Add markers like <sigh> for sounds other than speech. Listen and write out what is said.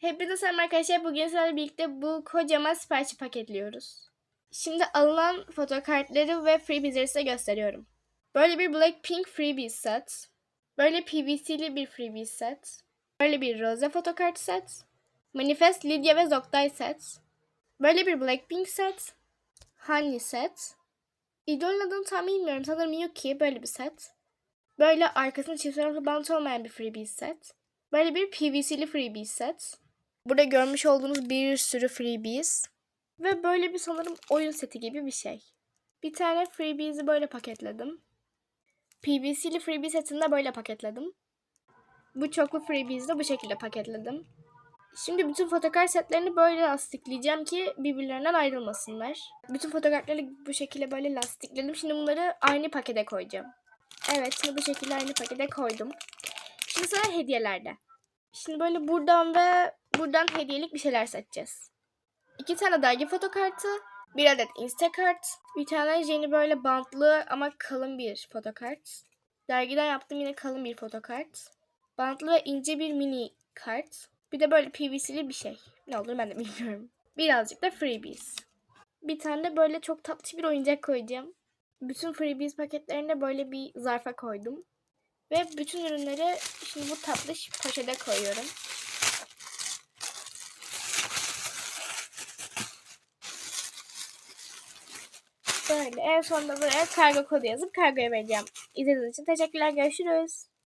Hepinize selam arkadaşlar. Bugün sizlerle birlikte bu kocaman siparişi paketliyoruz. Şimdi alınan fotokartları ve freebie'leri size gösteriyorum. Böyle bir Blackpink freebie set. Böyle PVC'li bir freebie set. Böyle bir Rose fotokart set. Manifest, Lydia ve Zoktay set. Böyle bir Blackpink set. Honey set. İdolün adını tam bilmiyorum. Sanırım Yuki. Böyle bir set. Böyle arkasında çift taraflı bant olmayan bir freebie set. Böyle bir PVC'li freebie set. Burada görmüş olduğunuz bir sürü freebies. Ve böyle bir sanırım oyun seti gibi bir şey. Bir tane freebies'i böyle paketledim. PVC'li freebie setini de böyle paketledim. Bu çoklu freebies'i de bu şekilde paketledim. Şimdi bütün fotokart setlerini böyle lastikleyeceğim ki birbirlerinden ayrılmasınlar. Bütün fotokartları bu şekilde böyle lastikledim. Şimdi bunları aynı pakete koyacağım. Evet şimdi bu şekilde aynı pakete koydum. Şimdi sıra hediyelerde. Şimdi böyle buradan ve buradan hediyelik bir şeyler seçeceğiz. İki tane dergi fotokartı, bir adet Instakart, bir tane yeni böyle bantlı ama kalın bir fotokart. Dergiden yaptığım yine kalın bir fotokart. Bantlı ve ince bir mini kart. Bir de böyle PVC'li bir şey. Ne olur ben de <laughs> bilmiyorum. Birazcık da freebies. Bir tane de böyle çok tatlı bir oyuncak koyacağım. Bütün freebies paketlerini böyle bir zarfa koydum. Ve bütün ürünleri şimdi bu tatlış poşete koyuyorum. Böyle en sonunda buraya kargo kodu yazıp kargoya vereceğim. İzlediğiniz için teşekkürler. Görüşürüz.